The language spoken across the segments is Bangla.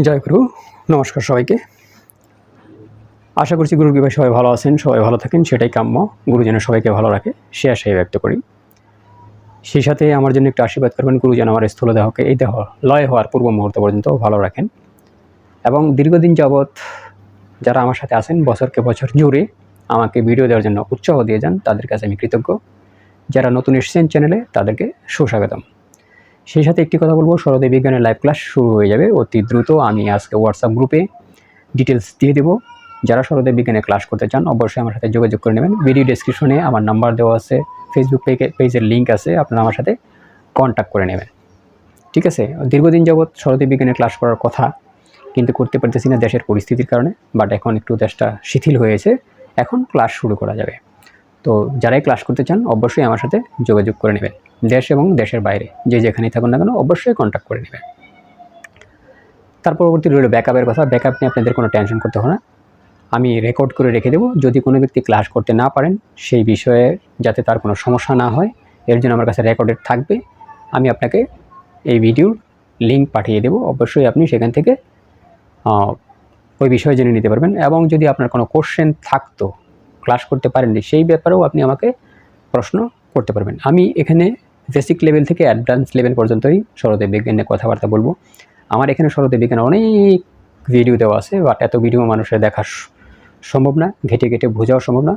জয় গুরু, নমস্কার সবাইকে। আশা করছি গুরুর কৃপায় সবাই ভালো আছেন, সবাই ভালো থাকেন, সেটাই কাম্য। গুরু যেন সবাইকে ভালো রাখে, সে আশাই ব্যক্ত করি। সেই সাথে আমার জন্য একটু আশীর্বাদ করবেন, গুরু যেন আমার স্থূল দেহকে, এই দেহ লয় হওয়ার পূর্ব মুহূর্ত পর্যন্ত ভালো রাখেন। এবং দীর্ঘদিন যাবৎ যারা আমার সাথে আছেন, বছরকে বছর জুড়ে আমাকে ভিডিও দেওয়ার জন্য উৎসাহ দিয়ে যান, তাদের কাছে আমি কৃতজ্ঞ। যারা নতুন এসেছেন চ্যানেলে, তাদেরকে সুস্বাগতম। সেই সাথে একটি কথা বলব সরদে বিজ্ঞানের লাইভ ক্লাস শুরু হয়ে যাবে। অতি দ্রুত আমি আজকে হোয়াটসঅ্যাপ গ্রুপে ডিটেলস দিয়ে দেবো। যারা সরদে বিজ্ঞানে ক্লাস করতে চান, অবশ্যই আমার সাথে যোগাযোগ করে নেবেন। ভিডিও ডেসক্রিপশনে আমার নাম্বার দেওয়া আছে ফেসবুক পেজে পেজের লিঙ্ক আছে, আপনারা আমার সাথে কন্ট্যাক্ট করে নেবেন। ঠিক আছে? দীর্ঘদিন যাবৎ সরদে বিজ্ঞানের ক্লাস করার কথা কিন্তু করতে পারতেছি না দেশের পরিস্থিতির কারণে বাট এখন একটু দেশটা শিথিল হয়েছে। এখন ক্লাস শুরু করা যাবে। তো যারাই ক্লাস করতে চান, অবশ্যই আমার সাথে যোগাযোগ করে নেবেন। দেশ এবং দেশের বাইরে, যে যেখানেই থাকুন না কেন, অবশ্যই কন্ট্যাক্ট করে নেবেন। তার পরবর্তী রইল ব্যাকআপের কথা। ব্যাকআপ নিয়ে আপনাদের কোনো টেনশন করতে হবে না। আমি রেকর্ড করে রেখে দেবো। যদি কোনো ব্যক্তি ক্লাস করতে না পারেন, সেই বিষয়ে যাতে তার কোনো সমস্যা না হয়, এর জন্য আমার কাছে রেকর্ডেড থাকবে। আমি আপনাকে এই ভিডিওর লিঙ্ক পাঠিয়ে দেবো। অবশ্যই আপনি সেখান থেকে ওই বিষয়ে জেনে নিতে পারবেন। এবং যদি আপনার কোনো কোশ্চেন থাকতো ক্লাস করতে পারেননি, সেই ব্যাপারেও আপনি আমাকে প্রশ্ন করতে পারবেন। আমি এখানে বেসিক লেভেল থেকে অ্যাডভান্স লেভেল পর্যন্তই সরদে বিজ্ঞান নিয়ে কথাবার্তা বলব। আমার এখানে সরদে বিজ্ঞান অনেক ভিডিও দেওয়া আছে বাট এত ভিডিও মানুষের দেখা সম্ভব না, ঘেটে ঘেটে বোঝাও সম্ভব না।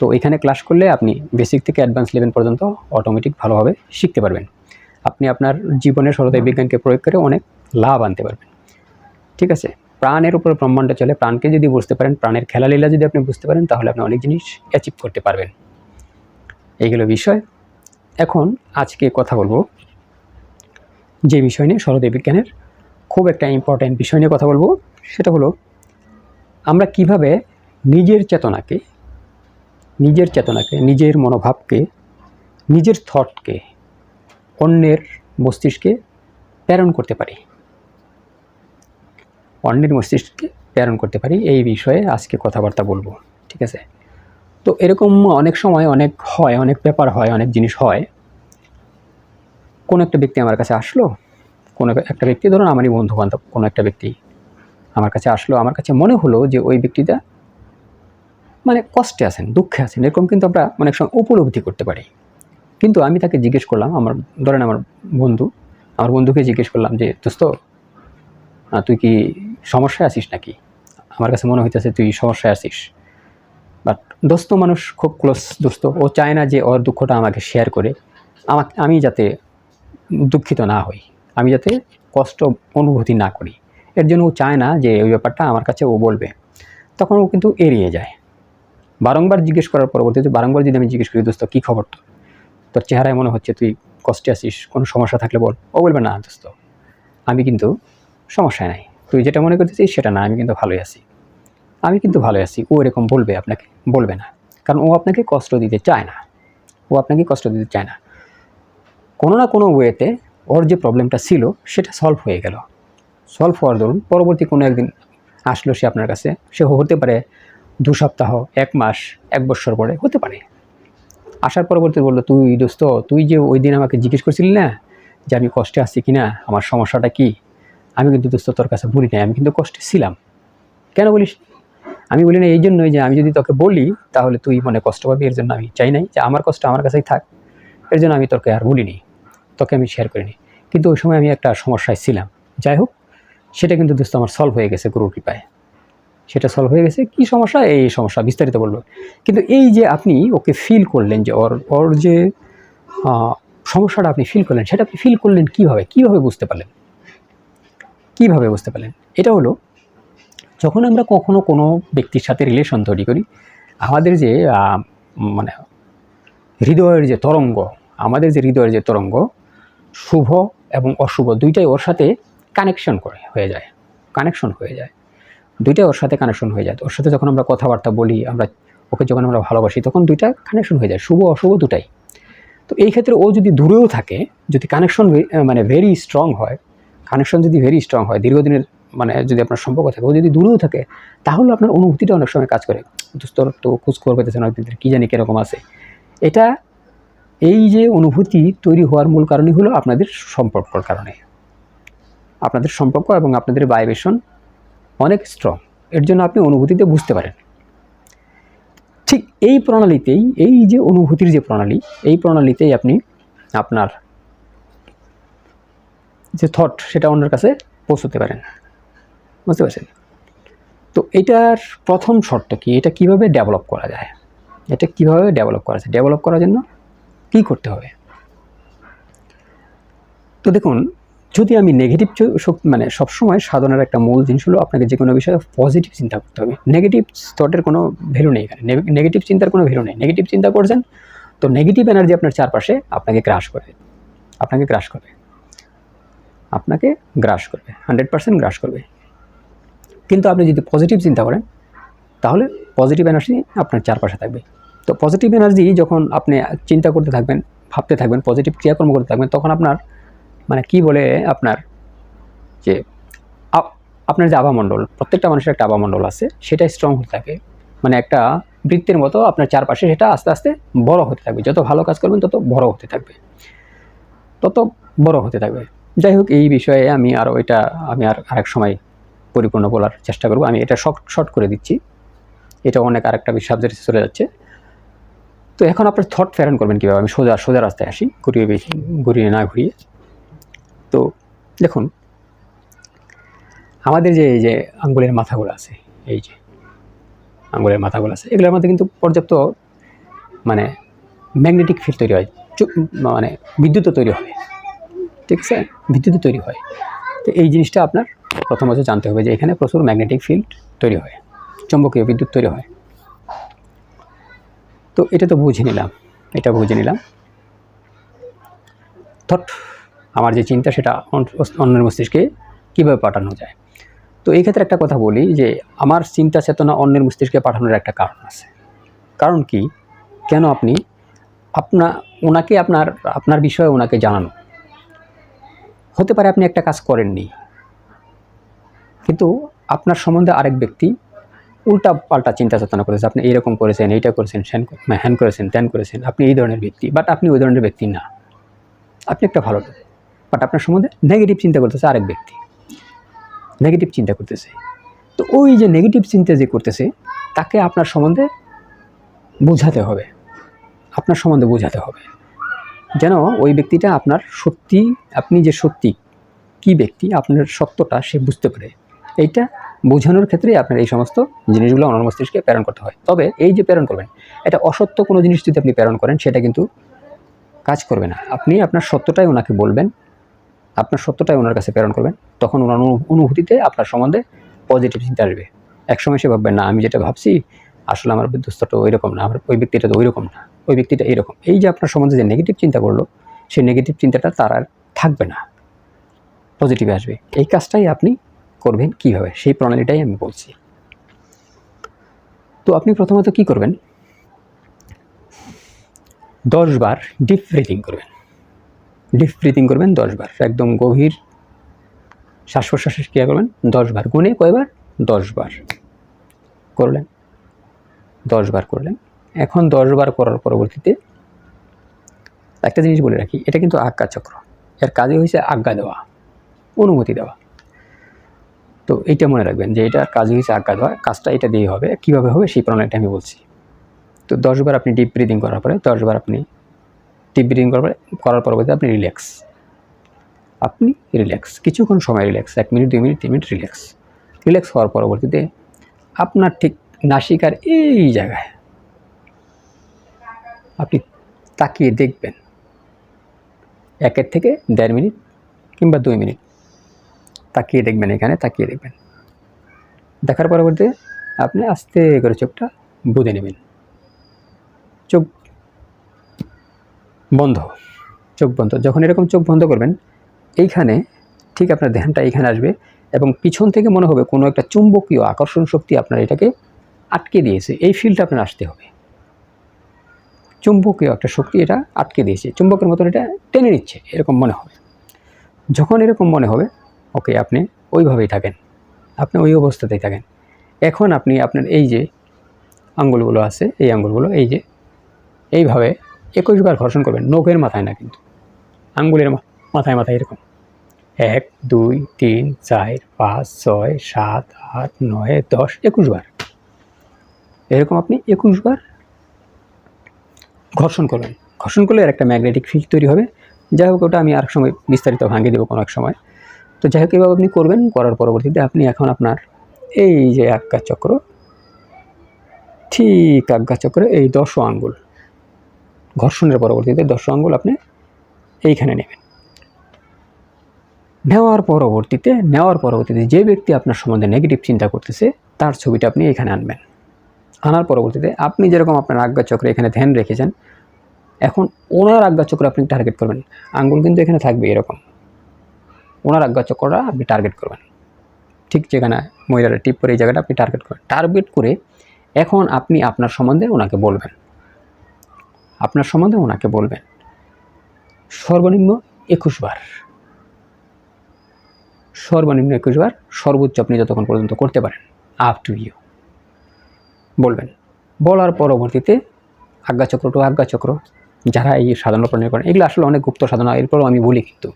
তো এখানে ক্লাস করলে আপনি বেসিক থেকে অ্যাডভান্স লেভেল পর্যন্ত অটোমেটিক ভালোভাবে শিখতে পারবেন। আপনি আপনার জীবনে সরদে বিজ্ঞানকে প্রয়োগ করে অনেক লাভ আনতে পারবেন। ঠিক আছে? প্রাণের উপর ব্রহ্মাণ্ড চলে, প্রাণকে যদি বুঝতে পারেন, প্রাণের খেলালীলা যদি আপনি বুঝতে পারেন, তাহলে আপনি অনেক জিনিস অ্যাচিভ করতে পারবেন। এইগুলো বিষয়। এখন আজকে কথা বলব যে বিষয় নিয়ে সরদে বিজ্ঞানের খুব একটা ইম্পর্ট্যান্ট বিষয় নিয়ে কথা বলব। সেটা হলো, আমরা কীভাবে নিজের চেতনাকে নিজের চেতনাকে, নিজের মনোভাবকে, নিজের থটকে অন্যের মস্তিষ্কে প্রেরণ করতে পারি। অন্যের মস্তিষ্ককে প্রেরণ করতে পারি, এই বিষয়ে আজকে কথাবার্তা বলব, ঠিক আছে? তো এরকম অনেক সময় অনেক হয়, অনেক ব্যাপার হয়, অনেক জিনিস হয় কোনো একটা ব্যক্তি আমার কাছে আসলো, কোনো একটা ব্যক্তি, ধরুন আমারই বন্ধু বান্ধব কোনো একটা ব্যক্তি আমার কাছে আসলো, আমার কাছে মনে হলো যে ওই ব্যক্তিটা মানে কষ্টে আছেন, দুঃখে আছেন, এরকম কিন্তু আমরা অনেক সময় উপলব্ধি করতে পারি। কিন্তু আমি তাকে জিজ্ঞেস করলাম, আমার ধরেন আমার বন্ধু, আমার বন্ধুকে জিজ্ঞেস করলাম যে, দোস্ত তুই কি সমস্যায় আছিস নাকি? আমার কাছে মনে হইতেছে, তুই সমস্যায় আছিস। বাট দোস্ত মানুষ খুব ক্লোজ দোস্ত, ও চায় না যে ওর দুঃখটা আমাকে শেয়ার করে। আমাকে, আমি যাতে দুঃখিত না হই। আমি যাতে কষ্ট অনুভূতি না করি। এর জন্য ও চায় না যে ওই ব্যাপারটা আমার কাছে ও বলবে। তখন ও কিন্তু এড়িয়ে যায়। বারংবার জিজ্ঞেস করার পরবর্তীতে বারংবার যদি আমি জিজ্ঞেস করি, দোস্ত, কী খবর তোর? তোর চেহারায় মনে হচ্ছে তুই কষ্টে আছিস, কোনো সমস্যা থাকলে বল। ও বলবে, না, দোস্ত, আমি কিন্তু সমস্যায় নাই। তুই যেটা মনে করতেছিস সেটা না, আমি কিন্তু ভালোই আছি। আমি কিন্তু ভালোই আছি। ও এরকম বলবে, আপনাকে বলবে না। কারণ ও আপনাকে কষ্ট দিতে চায় না। ও আপনাকে কষ্ট দিতে চায় না। কোনো না কোনো ওয়েতে ওর যে প্রবলেমটা ছিল, সেটা সলভ হয়ে গেল। সলভ হওয়ার ধরুন পরবর্তী কোনো একদিন আসলো সে আপনার কাছে, সে হতে পারে দু সপ্তাহ, এক মাস, এক বছর পরে, হতে পারে। আসার পরবর্তী বলল, তুই দোস্ত, তুই যে ওই দিন আমাকে জিজ্ঞেস করছিলি না যে আমি কষ্টে আছি কি না আমার সমস্যাটা কি? আমি কিন্তু দোস্ত তোর কাছে বলি নাই, আমি কিন্তু কষ্টে ছিলাম। কেন বলিস? আমি বলি না এই জন্যই যে আমি যদি তোকে বলি, তাহলে তুই মনে কষ্ট পাবি, এর জন্য আমি চাই নাই যে আমার কষ্ট আমার কাছেই থাক। এর জন্য আমি তোকে আর বলিনি। তোকে আমি শেয়ার করিনি। কিন্তু ওই সময় আমি একটা সমস্যায় ছিলাম। যাই হোক, সেটা কিন্তু দোস্ত আমার সলভ হয়ে গেছে গুরুর কৃপায়। সেটা সলভ হয়ে গেছে। কি সমস্যা? এই সমস্যা, বিস্তারিত বলব। কিন্তু এই যে আপনি ওকে ফিল করলেন যে ওর ওর যে সমস্যাটা আপনি ফিল করলেন, সেটা আপনি ফিল করলেন কীভাবে? কীভাবে বুঝতে পারলেন? কীভাবে বুঝতে পারলেন? এটা হলো, যখন আমরা কখনো কোনো ব্যক্তির সাথে রিলেশন তৈরি করি, আমাদের যে মানে হৃদয়ের যে তরঙ্গ, আমাদের যে হৃদয়ের যে তরঙ্গ শুভ এবং অশুভ দুইটাই ওর সাথে কানেকশন করে হয়ে যায়। কানেকশন হয়ে যায়। দুইটাই ওর সাথে কানেকশন হয়ে যায়। ওর সাথে যখন আমরা কথাবার্তা বলি আমরা ওকে যখন আমরা ভালোবাসি তখন দুইটা কানেকশন হয়ে যায়। শুভ অশুভ দুটাই। তো এই ক্ষেত্রে ও যদি দূরেও থাকে যদি কানেকশন মানে ভেরি স্ট্রং হয় কানেকশন যদি ভেরি স্ট্রং হয় দীর্ঘদিনের মানে যদি আপনার সম্পর্ক থাকে ও যদি দূরেও থাকে তাহলে আপনার অনুভূতিটা অনেক সময় কাজ করে। দোস্ত তো খোঁজ খবর অনেকদিন ধরে, কী জানি কীরকম আছে? এটা এই যে অনুভূতি তৈরি হওয়ার মূল কারণই হলো আপনাদের সম্পর্কর কারণে। আপনাদের সম্পর্ক এবং আপনাদের ভাইব্রেশন অনেক স্ট্রং এর জন্য আপনি অনুভূতিতে বুঝতে পারেন। ঠিক এই প্রণালীতেই, এই যে অনুভূতির যে প্রণালী, এই প্রণালীতেই আপনি আপনার যে থট সেটা অন্যের কাছে পৌঁছতে পারেন। বুঝতে পারছেন? তো এটার প্রথম শর্ত কি? এটা কীভাবে ডেভেলপ করা যায়? এটা কীভাবে ডেভেলপ করা যায়? ডেভেলপ করার জন্য কি করতে হবে? তো দেখুন, যদি আমি নেগেটিভ মানে সবসময় সাধনার একটা মূল জিনিস হলো আপনাকে যে কোনো বিষয়ে পজিটিভ চিন্তা করতে হবে। নেগেটিভ থটের কোনো ভ্যালু নেই এখানে। নেগেটিভ চিন্তার কোনো ভ্যালু নেই। নেগেটিভ চিন্তা করছেন, তো নেগেটিভ এনার্জি আপনার চারপাশে আপনাকে গ্রাস করবে। আপনাকে গ্রাস করবে। আপনাকে গ্রাস করবে। হান্ড্রেড পার্সেন্ট গ্রাস করবে। কিন্তু আপনি যদি পজিটিভ চিন্তা করেন, তাহলে পজিটিভ এনার্জি আপনার চারপাশে থাকবে। তো পজিটিভ এনার্জি যখন আপনি চিন্তা করতে থাকবেন, ভাবতে থাকবেন পজিটিভ ক্রিয়াকর্ম করতে থাকবেন, তখন আপনার মানে কি বলে আপনার, যে আপনার যে আবামণ্ডল, প্রত্যেকটা মানুষের একটা আবামণ্ডল আছে, সেটা স্ট্রং হতে থাকে। মানে একটা বৃত্তের মতো আপনার চারপাশে সেটা আস্তে আস্তে বড় হতে থাকবে। যত ভালো কাজ করবেন, তত বড় হতে থাকবে। তত বড় হতে থাকবে। যাই হোক, এই বিষয়ে আমি আরও এটা, আমি আর আরেক সময় পরিপূর্ণ বলার চেষ্টা করব। আমি এটা শর্ট শর্ট করে দিচ্ছি। এটা অনেক আরেকটা সাবজেক্টে চলে যাচ্ছে। তো এখন আপনার থট ফেরান করবেন কীভাবে? আমি সোজা সোজা রাস্তায় আসি, ঘুরিয়ে বেশি, ঘুরিয়ে না ঘুরিয়ে। তো দেখুন, আমাদের যে, এই যে আঙ্গুলের মাথাগুলো আছে, এই যে আঙ্গুলের মাথাগুলো আছে, এগুলোর মধ্যে কিন্তু পর্যাপ্ত মানে ম্যাগনেটিক ফিল্ড তৈরি হয় মানে বিদ্যুৎও তৈরি হয় ঠিক আছে? বিদ্যুৎও তৈরি হয়। তো এই জিনিসটা আপনার প্রথম প্রথমত জানতে হবে যে এখানে প্রচুর ম্যাগনেটিক ফিল্ড তৈরি হয়, চৌম্বকীয় বিদ্যুৎ তৈরি হয়। তো এটা তো বুঝে নিলাম, এটা বুঝে নিলাম। থট আমার যে চিন্তা সেটা অন্যের মস্তিষ্কে কীভাবে পাঠানো যায়? তো এই ক্ষেত্রে একটা কথা বলি যে, আমার চিন্তা চেতনা অন্যের মস্তিষ্কে পাঠানোর একটা কারণ আছে। কারণ কি? কেন আপনি, আপনা, ওনাকে আপনার আপনার বিষয়ে ওনাকে জানানো। হতে পারে আপনি একটা কাজ করেননি। কিন্তু আপনার সম্বন্ধে আরেক ব্যক্তি উল্টা পাল্টা চিন্তা চেতনা করেছে। আপনি এইরকম করেছেন, এইটা করেছেন হ্যান হ্যান করেছেন, ত্যান করেছেন, আপনি এই ধরনের ব্যক্তি। বাট আপনি ওই ধরনের ব্যক্তি না। আপনি একটা ভালো লোক। বাট আপনার সম্বন্ধে নেগেটিভ চিন্তা করতেছে আরেক ব্যক্তি। নেগেটিভ চিন্তা করতেছে। তো ওই যে নেগেটিভ চিন্তা যে করতেছে, তাকে আপনার সম্বন্ধে বোঝাতে হবে। আপনার সম্বন্ধে বোঝাতে হবে। যেন ওই ব্যক্তিটা আপনার সত্যি, আপনি যে সত্যি কি ব্যক্তি, আপনার সত্যটা সে বুঝতে পারে। এইটা বোঝানোর ক্ষেত্রে আপনার এই সমস্ত জিনিসগুলো অনর মস্তিষ্কে প্রেরণ করতে হয়। তবে এই যে প্রেরণ করবেন, এটা অসত্য কোনো জিনিস যদি আপনি প্রেরণ করেন, সেটা কিন্তু কাজ করবে না। আপনি আপনার সত্যটাই ওনাকে বলবেন, আপনার সত্যটাই ওনার কাছে প্রেরণ করবেন, তখন ওনার অনুভূতিতে আপনার সম্বন্ধে পজিটিভ চিন্তা আসবে। একসময় সে ভাববেন না, আমি যেটা ভাবছি, আসলে আমার বিধ্বস্তটা ওই রকম না, আমার ওই ব্যক্তিটা তো ওই রকম না, ওই ব্যক্তিটা এইরকম এই যে আপনার সম্বন্ধে যে নেগেটিভ চিন্তা করল, সেই নেগেটিভ চিন্তাটা তার আর থাকবে না। পজিটিভ আসবে। এই কাজটাই আপনি করবেন কীভাবে? সেই প্রণালীটাই আমি বলছি। তো আপনি প্রথমত কি করবেন? দশ বার ডিপ ব্রিথিং করবেন। ডিপ ব্রিথিং করবেন দশ বার। একদম গভীর শ্বাস প্রশ্বাসের ক্রিয়া করবেন দশ বার। গুনে কয়বার? দশ বার। করলেন। দশ বার করলেন। এখন দশ বার করার পরবর্তীতে একটা জিনিস বলে রাখি, এটা কিন্তু আজ্ঞা চক্র। এর কাজই হয়েছে আজ্ঞা দেওয়া, অনুমতি দেওয়া। তো এইটা মনে রাখবেন যে এটা কাজই হয়েছে আজ্ঞা দেওয়া কাজটা এটা দিয়েই হবে। কীভাবে হবে সেই প্রণালীটা আমি বলছি। তো দশবার আপনি ডিপ ব্রিদিং করার পরে দশবার আপনি ডিপ ব্রিদিং করার পরে, করার পরবর্তীতে আপনি রিল্যাক্স আপনি রিল্যাক্স কিছুক্ষণ সময় রিল্যাক্স এক মিনিট, দুই মিনিট, তিন মিনিট রিল্যাক্স রিল্যাক্স হওয়ার পরবর্তীতে আপনার ঠিক নাসিকার এই জায়গায় আপনি তাকিয়ে দেখবেন। একের থেকে দেড় মিনিট কিংবা দুই মিনিট। তাকিয়ে দেখবেন এখানে, তাকিয়ে দেখবেন। দেখার পরবর্তীতে আপনি আস্তে করে চোখটা বুঝে নেবেন। চোখ বন্ধ চোখ বন্ধ। যখন এরকম চোখ বন্ধ করবেন, এইখানে ঠিক আপনার ধ্যানটা এইখানে আসবে এবং পিছন থেকে মনে হবে কোনো একটা চুম্বকীয় আকর্ষণ শক্তি আপনার এটাকে আটকে দিয়েছে। এই ফিল্ডটা আপনার আসতে হবে। চুম্বকীয় একটা শক্তি এটা আটকে দিয়েছে। চুম্বকের মতন এটা টেনে নিচ্ছে, এরকম মনে হবে। যখন এরকম মনে হবে ওকে, আপনি ওইভাবেই থাকেন। আপনি ওই অবস্থাতেই থাকেন। এখন আপনি আপনার এই যে আঙ্গুলগুলো আছে, এই আঙ্গুলগুলো, এই যে এইভাবে একুশবার ঘর্ষণ করবেন, নখের মাথায় না কিন্তু, আঙ্গুলের মাথায় মাথায় এরকম। এক, দুই, তিন, চার, পাঁচ, ছয়, সাত, আট, নয়, দশ, একুশ বার। এরকম আপনি একুশ বার ঘর্ষণ করবেন। ঘর্ষণ করলে একটা ম্যাগনেটিক ফিল্ড তৈরি হবে। যাই হোক, ওটা আমি আর সময় বিস্তারিত ভাঙিয়ে দেবো কোনো এক সময়। তো যাই হোক, এভাবে আপনি করবেন, করার পরবর্তীতে আপনি এখন আপনার এই যে আজ্ঞা চক্র, ঠিক আজ্ঞা চক্রে এই দশ আঙ্গুল, ঘর্ষণের পরবর্তীতে দশ আঙ্গুল আপনি এইখানে নেবেন। নেওয়ার পরবর্তীতে নেওয়ার পরবর্তীতে যে ব্যক্তি আপনার সম্বন্ধে নেগেটিভ চিন্তা করতেছে, তার ছবিটা আপনি এখানে আনবেন। আনার পরবর্তীতে আপনি যেরকম আপনার আজ্ঞা চক্রে এখানে ধ্যান রেখেছেন, এখন ওনার আজ্ঞা চক্র আপনি টার্গেট করবেন। আঙ্গুল কিন্তু এখানে থাকবে এরকম। ওনার আজ্ঞা চক্রটা আপনি টার্গেট করবেন। ঠিক যেখানে মহিলারা টিপ করে এই জায়গাটা আপনি টার্গেট করবেন। টার্গেট করে এখন আপনি আপনার সম্বন্ধে ওনাকে বলবেন। আপনার সম্বন্ধে ওনাকে বলবেন, সর্বনিম্ন একুশ বার। সর্বনিম্ন একুশ বার সর্বোচ্চ আপনি যতক্ষণ পর্যন্ত করতে পারেন আপ টু ইউ বলবেন। বলার পরবর্তীতে আজ্ঞাচক্র টু আজ্ঞাচক্র যারা এই সাধনা প্রণয় করেন, এগুলো আসলে অনেক গুপ্ত সাধনা, এরপরও আমি বলি কিন্তু।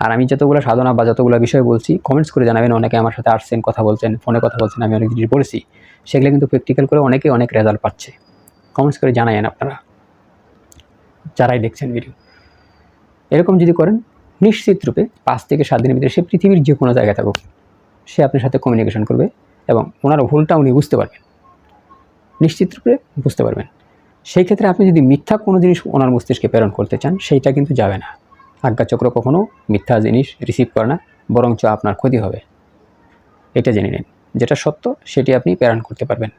আর আমি যতগুলো সাধনা বা যতগুলো বিষয় বলছি কমেন্টস করে জানাবেন। অনেকে আমার সাথে আসছেন কথা বলছেন ফোনে কথা বলছেন, আমি অনেক জিনিস বলেছি সেগুলো কিন্তু প্র্যাকটিক্যাল করে অনেকে অনেক রেজাল্ট পাচ্ছে। কমেন্টস করে জানায়েন আপনারা, যারাই দেখছেন ভিডিও এরকম যদি করেন, নিশ্চিত রূপে পাঁচ থেকে সাত দিনের ভিতরে সে পৃথিবীর যে কোনো জায়গায় থাকুক, সে আপনার সাথে কমিউনিকেশন করবে এবং ওনার ভুলটা উনি বুঝতে পারবেন। নিশ্চিত রূপে বুঝতে পারবেন। সেই ক্ষেত্রে আপনি যদি মিথ্যা কোনো জিনিস ওনার মস্তিষ্কে প্রেরণ করতে চান, সেইটা কিন্তু যাবে না। আজ্ঞাচক্র কখনো মিথ্যা জিনিস রিসিভ করে না, বরঞ্চ আপনার ক্ষতি হবে। এটা জেনে নিন, যেটা সত্য সেটি আপনি প্রেরণ করতে পারবেন।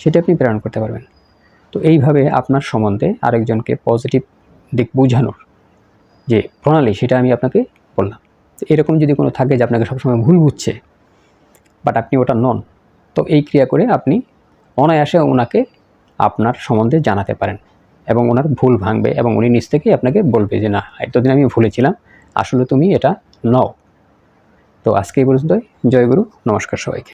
সেটি আপনি প্রেরণ করতে পারবেন। তো এইভাবে আপনার সম্বন্ধে আরেকজনকে পজিটিভ দিক বোঝানোর যে প্রণালী, সেটা আমি আপনাকে বললাম। তো এরকম যদি কোনো থাকে যে আপনাকে সবসময় ভুল বুঝছে বাট আপনি ওটা নন, তো এই ক্রিয়া করে আপনি অনায়াসে ওনাকে আপনার সম্বন্ধে জানাতে পারেন। এবং ওনার ভুল ভাঙবে এবং উনি নিজ থেকেই আপনাকে বলবে যে, না, এতদিন আমি ভুলেছিলাম, আসলে তুমি এটা নও। তো আজকে এই পর্যন্তই। জয়গুরু নমস্কার সবাইকে।